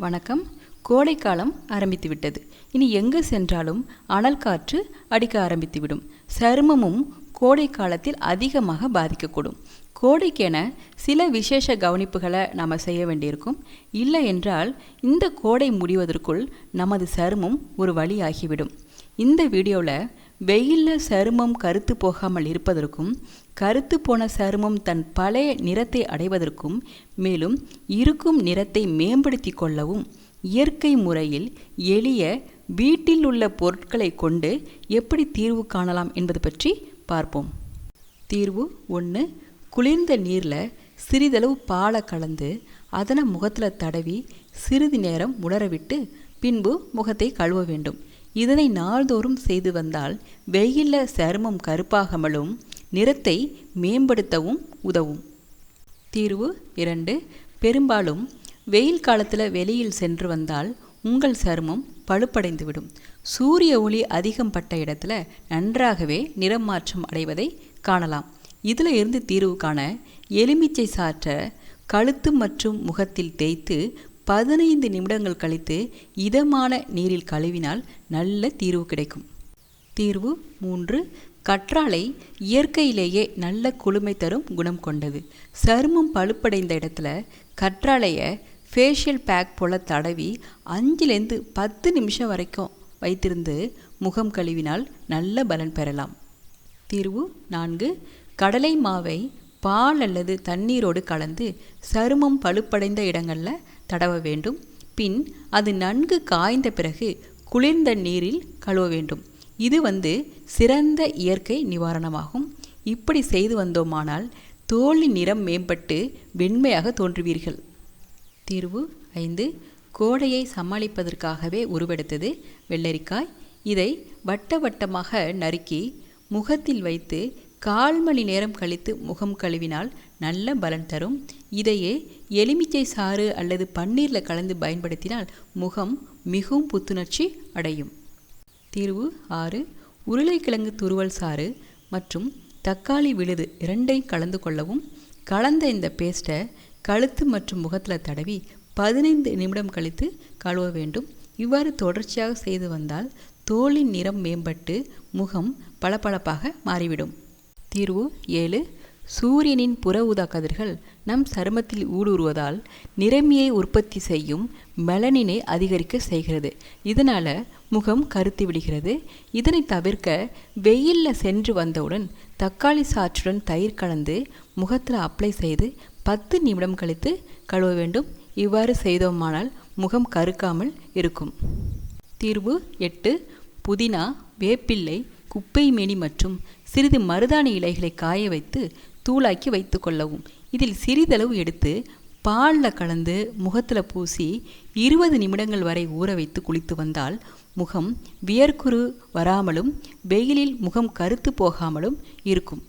வணக்கம். கோடைக்காலம் ஆரம்பித்து விட்டது இனி எங்கு சென்றாலும் அனல் காற்று அடிக்க ஆரம்பித்துவிடும். சருமமும் கோடை காலத்தில் அதிகமாக பாதிக்கக்கூடும். கோடைக்கென சில விசேஷ கவனிப்புகளை நாம் செய்ய வேண்டியிருக்கும். இல்லை என்றால் இந்த கோடை முடிவதற்குள் நமது சருமம் ஒரு வழியாகிவிடும். இந்த வீடியோவில் வெயிலில் சருமம் கருத்து போகாமல் இருப்பதற்கும் கருத்து போன சருமம் தன் பழைய நிறத்தை அடைவதற்கும் மேலும் இருக்கும் நிறத்தை மேம்படுத்தி கொள்ளவும் இயற்கை முறையில் எளிய வீட்டில் உள்ள பொருட்களை கொண்டு எப்படி தீர்வு காணலாம் என்பது பற்றி பார்ப்போம். தீர்வு ஒன்று குளிர்ந்த நீரில் சிறிதளவு பாலை கலந்து அதனை முகத்தில் தடவி சிறிது நேரம் உலரவிட்டு பின்பு முகத்தை கழுவ வேண்டும். இதனை நாள்தோறும் செய்து வந்தால் வெயிலில் சருமம் கருப்பாகாமலும் நிறத்தை மேம்படுத்தவும் உதவும். தீர்வு இரண்டு. பெரும்பாலும் வெயில் காலத்தில் வெளியில் சென்று வந்தால் உங்கள் சருமம் பழுப்படைந்துவிடும். சூரிய ஒளி அதிகம் பட்ட இடத்துல நன்றாகவே நிறம் மாற்றம் அடைவதை காணலாம். இதில் இருந்து தீர்வு காண எலுமிச்சை சாற்ற கழுத்து மற்றும் முகத்தில் தேய்த்து பதினைந்து நிமிடங்கள் கழித்து இதமான நீரில் கழுவினால் நல்ல தீர்வு கிடைக்கும். தீர்வு மூன்று கற்றாழை இயற்கையிலேயே நல்ல குளுமை தரும் குணம் கொண்டது. சருமம் பழுப்படைந்த இடத்துல கற்றாழையை ஃபேஷியல் பேக் போல் தடவி அஞ்சுலேருந்து பத்து நிமிஷம் வரைக்கும் வைத்திருந்து முகம் கழுவினால் நல்ல பலன் பெறலாம். தீர்வு நான்கு கடலை மாவை பால் அல்லது தண்ணீரோடு கலந்து சருமம் பழுப்படைந்த இடங்களில் தடவ வேண்டும். பின் அது நன்கு காய்ந்த பிறகு குளிர்ந்த நீரில் கழுவ வேண்டும். இது வந்து சிறந்த இயற்கை நிவாரணமாகும். இப்படி செய்து வந்தோமானால் தோலின் நிறம் மேம்பட்டு வெண்மையாக தோன்றுவீர்கள். தீர்வு ஐந்து. கோடையை சமாளிப்பதற்காகவே உருவெடுத்தது வெள்ளரிக்காய். இதை வட்ட வட்டமாக நறுக்கி முகத்தில் வைத்து கால் மணி நேரம் கழித்து முகம் கழுவினால் நல்ல பலன் தரும். இதையே எலுமிச்சை சாறு அல்லது பன்னீரில் கலந்து பயன்படுத்தினால் முகம் மிகவும் புத்துணர்ச்சி அடையும். தீர்வு ஆறு. உருளைக்கிழங்கு துருவல் சாறு மற்றும் தக்காளி விழுது இரண்டையும் கலந்து கொள்ளவும். கலந்த இந்த பேஸ்ட்டை கழுத்து மற்றும் முகத்தில் தடவி பதினைந்து நிமிடம் கழித்து கழுவ வேண்டும். இவ்வாறு தொடர்ச்சியாக செய்து வந்தால் தோலின் நிறம் மேம்பட்டு முகம் பளபளப்பாக மாறிவிடும். தீர்வு ஏழு. சூரியனின் புற ஊதா கதிர்கள் நம் சருமத்தில் ஊடுருவதால் நிறமியை உற்பத்தி செய்யும் மெலனினை அதிகரிக்க செய்கிறது. இதனால் முகம் கருத்து விடுகிறது. இதனை தவிர்க்க வெயிலில் சென்று வந்தவுடன் தக்காளி சாற்றுடன் தயிர் கலந்து முகத்தில் அப்ளை செய்து பத்து நிமிடம் கழித்து கழுவ வேண்டும். இவ்வாறு செய்தோமானால் முகம் கருக்காமல் இருக்கும். தீர்வு எட்டு. புதினா வேப்பிள்ளை குப்பை மேனி மற்றும் சிறிது மருதாணி இலைகளை காய வைத்து தூளாக்கி வைத்து கொள்ளவும். இதில் சிறிதளவு எடுத்து பாலில் கலந்து முகத்தில் பூசி இருபது நிமிடங்கள் வரை ஊற வைத்து குளித்து வந்தால் முகம் வியர்க்குரு வராமலும் வெயிலில் முகம் கருத்து போகாமலும் இருக்கும்.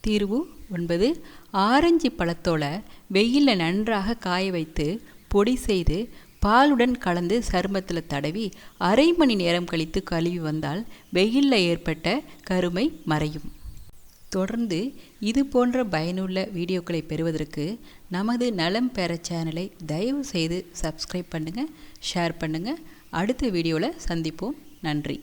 தீர்வு ஒன்பது. ஆரஞ்சு பழத்தோலை வெயிலில் நன்றாக காய வைத்து பொடி செய்து பாலுடன் கலந்து சருமத்தில் தடவி அரை மணி நேரம் கழித்து கழுவி வந்தால் வெயிலில் ஏற்பட்ட கருமை மறையும். தொடர்ந்து இது போன்ற பயனுள்ள வீடியோக்களை பெறுவதற்கு நமது நலம் பெற சேனலை தயவு செய்து சப்ஸ்கிரைப் பண்ணுங்கள் ஷேர் பண்ணுங்கள் அடுத்த வீடியோவில் சந்திப்போம். நன்றி.